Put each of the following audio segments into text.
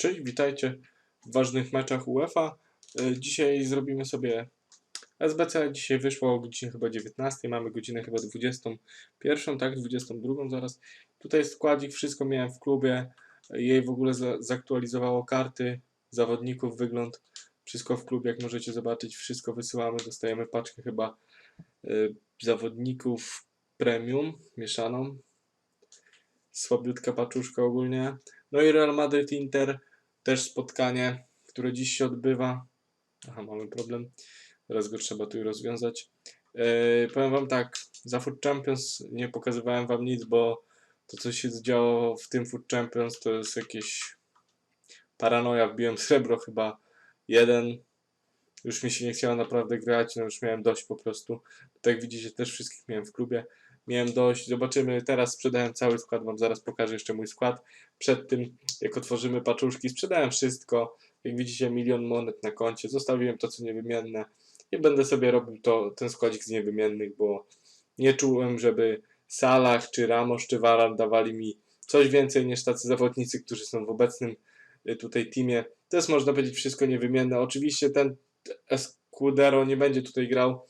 Cześć, witajcie w ważnych meczach UEFA. E, Dzisiaj zrobimy sobie SBC. Dzisiaj wyszło o godzinie chyba 19, mamy godzinę chyba 21, tak, 22 zaraz. Tutaj składzik, wszystko miałem w klubie. Jej w ogóle za- zaktualizowało karty, zawodników, wygląd. Wszystko w klubie, jak możecie zobaczyć, wszystko wysyłamy. Dostajemy paczkę chyba e, zawodników premium mieszaną. Słabiutka paczuszka ogólnie. No i Real Madrid Inter też spotkanie, które dziś się odbywa. Aha, mamy problem. Teraz go trzeba tu rozwiązać. Yy, powiem Wam tak, za Food Champions nie pokazywałem Wam nic, bo to, co się działo w tym Food Champions, to jest jakieś paranoja. Wbiłem srebro chyba jeden. Już mi się nie chciało naprawdę grać, no już miałem dość po prostu. Tak widzicie, też wszystkich miałem w klubie. Miałem dość. Zobaczymy, teraz sprzedałem cały skład, Wam zaraz pokażę jeszcze mój skład. Przed tym, jak otworzymy paczuszki, sprzedałem wszystko. Jak widzicie, milion monet na koncie. Zostawiłem to, co niewymienne. I będę sobie robił to, ten składzik z niewymiennych, bo nie czułem, żeby Salah, czy Ramos, czy Varan dawali mi coś więcej niż tacy zawodnicy, którzy są w obecnym y, tutaj teamie. To jest, można powiedzieć, wszystko niewymienne. Oczywiście ten Escudero nie będzie tutaj grał.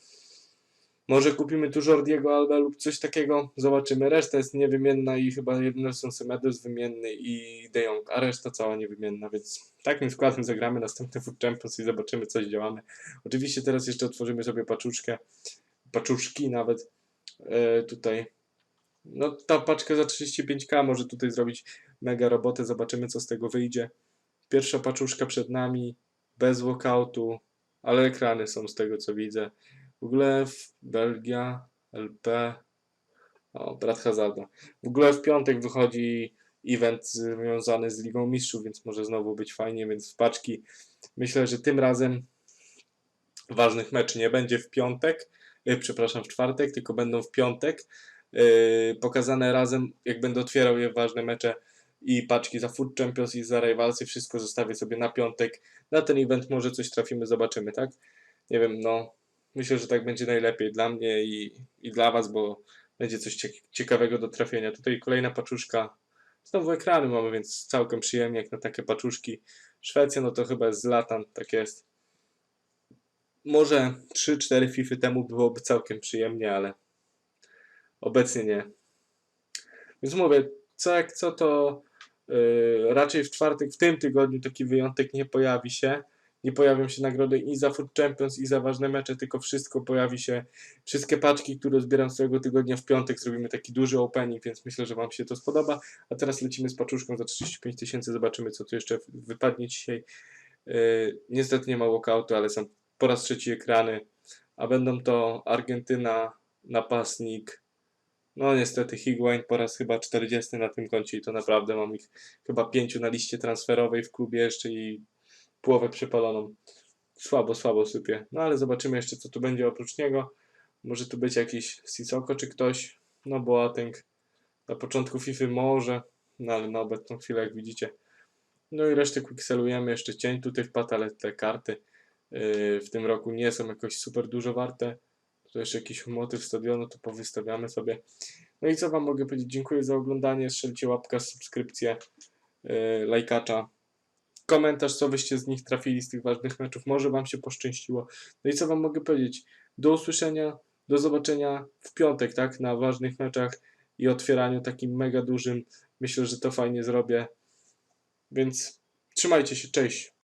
Może kupimy tu Jordiego Alba lub coś takiego. Zobaczymy. Reszta jest niewymienna i chyba Nelson Semedo wymienny i De Jong, a reszta cała niewymienna, więc takim składem zagramy następny Food Champions i zobaczymy, co działamy. Oczywiście teraz jeszcze otworzymy sobie paczuszkę, paczuszki nawet e, tutaj. No ta paczka za 35k może tutaj zrobić mega robotę, zobaczymy, co z tego wyjdzie. Pierwsza paczuszka przed nami, bez walkoutu, ale ekrany są z tego, co widzę. W ogóle w Belgia, LP, o, brat Hazarda. W ogóle w piątek wychodzi event związany z Ligą Mistrzów, więc może znowu być fajnie, więc paczki myślę, że tym razem ważnych meczy nie będzie w piątek, yy, przepraszam, w czwartek, tylko będą w piątek yy, pokazane razem, jak będę otwierał je ważne mecze i paczki za Food Champions i za Rivalsy, wszystko zostawię sobie na piątek. Na ten event może coś trafimy, zobaczymy, tak? Nie wiem, no myślę, że tak będzie najlepiej dla mnie i, i dla Was, bo będzie coś ciek- ciekawego do trafienia. Tutaj kolejna paczuszka. Znowu ekrany mamy, więc całkiem przyjemnie jak na takie paczuszki. Szwecja, no to chyba jest Zlatan, tak jest. Może 3-4 FIFA temu byłoby całkiem przyjemnie, ale obecnie nie. Więc mówię, co jak co to yy, raczej w czwartek, w tym tygodniu taki wyjątek nie pojawi się. Nie pojawią się nagrody i za Food Champions, i za ważne mecze, tylko wszystko pojawi się. Wszystkie paczki, które zbieram z całego tygodnia w piątek, zrobimy taki duży opening, więc myślę, że Wam się to spodoba. A teraz lecimy z paczuszką za 35 tysięcy, zobaczymy, co tu jeszcze wypadnie dzisiaj. Yy, niestety nie ma walkoutu, ale są po raz trzeci ekrany, a będą to Argentyna, napastnik, no niestety Higuain po raz chyba 40 na tym koncie i to naprawdę mam ich chyba pięciu na liście transferowej w klubie jeszcze i połowę przepaloną. Słabo, słabo sypie. No ale zobaczymy jeszcze co tu będzie oprócz niego. Może tu być jakiś Sissoko czy ktoś. No Boateng na początku FIFA może, no ale na obecną chwilę jak widzicie. No i resztę quickselujemy. Jeszcze cień tutaj wpadł, ale te karty yy, w tym roku nie są jakoś super dużo warte. Tu jeszcze jakiś motyw stadionu, to powystawiamy sobie. No i co Wam mogę powiedzieć? Dziękuję za oglądanie. Strzelcie łapka, subskrypcję, yy, lajkacza. Komentarz, co wyście z nich trafili z tych ważnych meczów. Może Wam się poszczęściło. No i co Wam mogę powiedzieć? Do usłyszenia, do zobaczenia w piątek, tak? Na ważnych meczach i otwieraniu takim mega dużym. Myślę, że to fajnie zrobię. Więc trzymajcie się, cześć.